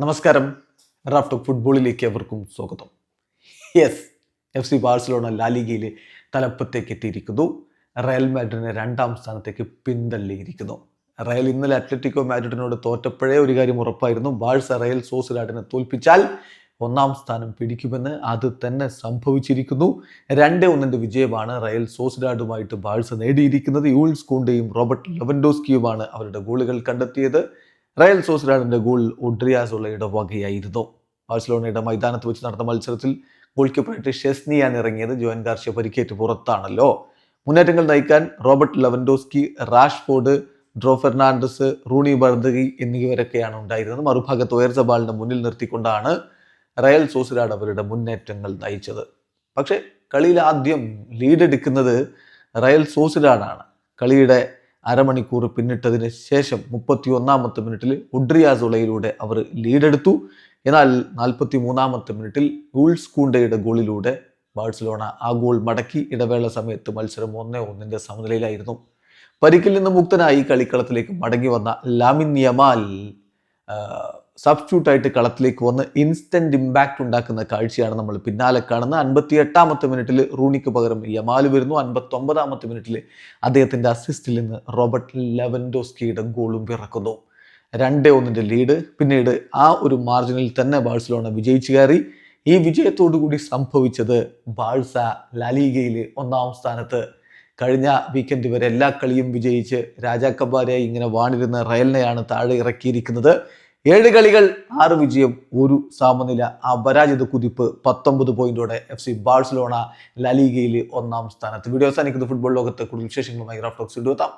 നമസ്കാരം. റാഫ്റ്റോ ഫുട്ബോളിലേക്ക് അവർക്കും സ്വാഗതം. യെസ് എഫ് സി ബാഴ്സലോണ ലാലിഗയിൽ തലപ്പത്തേക്ക് എത്തിയിരിക്കുന്നു. റയൽ മാഡ്രിഡിനെ രണ്ടാം സ്ഥാനത്തേക്ക് പിന്തള്ളിയിരിക്കുന്നു. റയൽ ഇന്നലെ അത്ലറ്റിക്കോ മാഡ്രിഡിനോട് തോറ്റപ്പോഴേ ഒരു കാര്യം ഉറപ്പായിരുന്നു. ബാഴ്സ റയൽ സോസിലാഡിനെ തോൽപ്പിച്ചാൽ ഒന്നാം സ്ഥാനം പിടിക്കുമെന്ന് അത് തന്നെ സംഭവിച്ചിരിക്കുന്നു. രണ്ട് ഒന്നിന്റെ വിജയമാണ് റയൽ സോസിലാഡുമായിട്ട് ബാഴ്സ നേടിയിരിക്കുന്നത്. യൂൾസ് കൂണ്ടയും റോബർട്ട് ലെവൻഡോസ്കിയുമാണ് അവരുടെ ഗോളുകൾ കണ്ടെത്തിയത്. റയൽ സോസിലാഡിന്റെ ഗോൾ ഒഡ്രിയാസുള്ള ഇടവകയായിരുന്നു ബാഴ്സലോണയുടെ മൈതാനത്ത് വെച്ച് നടന്ന മത്സരത്തിൽ ഗോൾ കീപ്പറായിട്ട് ഷെസ്നിയാണ് ഇറങ്ങിയത്. ജോൻ ഗാർഷ്യ പരിക്കേറ്റ് പുറത്താണല്ലോ. മുന്നേറ്റങ്ങൾ നയിക്കാൻ റോബർട്ട് ലെവൻഡോസ്കി റാഷ്ഫോർഡ് ഡ്രോ ഫെർണാണ്ടസ് റൂണി ബർദഗി എന്നിവരൊക്കെയാണ് ഉണ്ടായിരുന്നത്. മറുഭാഗത്ത് ഉയർച്ച ബാളിനെ മുന്നിൽ നിർത്തിക്കൊണ്ടാണ് റയൽ സോസിഡാഡ് അവരുടെ മുന്നേറ്റങ്ങൾ നയിച്ചത്. പക്ഷേ കളിയിൽ ആദ്യം ലീഡ് എടുക്കുന്നത് റയൽ സോസിഡാഡാണ്. കളിയുടെ അരമണിക്കൂർ പിന്നിട്ടതിന് ശേഷം മുപ്പത്തി ഒന്നാമത്തെ മിനിറ്റിൽ ഉഡ്രിയാസുളയിലൂടെ അവർ ലീഡെടുത്തു. എന്നാൽ നാൽപ്പത്തി മൂന്നാമത്തെ മിനിറ്റിൽ റൂൾസ് കൂണ്ടയുടെ ഗോളിലൂടെ ബാഴ്സലോണ ആ ഗോൾ മടക്കി ഇടവേള സമയത്ത് മത്സരം ഒന്നേ ഒന്നിന്റെ സമനിലയിലായിരുന്നു. പരിക്കിൽ നിന്ന് മുക്തനായി കളിക്കളത്തിലേക്ക് മടങ്ങി വന്ന ലാമിൻ യമാൽ സബ്സ്റ്റിറ്റ്യൂട്ടായിട്ട് കളത്തിലേക്ക് വന്ന് ഇൻസ്റ്റന്റ് ഇമ്പാക്റ്റ് ഉണ്ടാക്കുന്ന കാഴ്ചയാണ് നമ്മൾ പിന്നാലെ കാണുന്നത്. അൻപത്തി എട്ടാമത്തെ മിനിറ്റിൽ റൂണിക്ക് പകരം യമാൽ വരുന്നു. അൻപത്തി ഒമ്പതാമത്തെ മിനിറ്റിൽ അദ്ദേഹത്തിന്റെ അസിസ്റ്റിൽ നിന്ന് റോബർട്ട് ലെവൻഡോസ്കിയുടെ ഗോളും പിറക്കുന്നു. രണ്ടേ ഒന്നിന്റെ ലീഡ് പിന്നീട് ആ ഒരു മാർജിനിൽ തന്നെ ബാഴ്സലോണ വിജയിച്ചു കയറി. ഈ വിജയത്തോടു കൂടി സംഭവിച്ചത് ബാഴ്സ ലാലിഗയിൽ ഒന്നാം സ്ഥാനത്ത് കഴിഞ്ഞ വീക്കെൻഡ് വരെ എല്ലാ കളിയും വിജയിച്ച് രാജാക്കന്മാരെ ഇങ്ങനെ വാണിരുന്ന റയലിനെയാണ് താഴെ ഇറക്കിയിരിക്കുന്നത്. ഏഴ് കളികൾ ആറ് വിജയം ഒരു സമനില. അപരാജിത കുതിപ്പ് പത്തൊമ്പത് പോയിന്റോടെ എഫ് സി ബാഴ്സലോണ ലലീഗയിൽ ഒന്നാം സ്ഥാനത്ത്. വീഡിയോ അവസാനിക്കുന്ന. ഫുട്ബോൾ ലോകത്തെ കൂടുതൽ വിശേഷങ്ങളുമായി റഫ്ലോക്സ് എത്താം.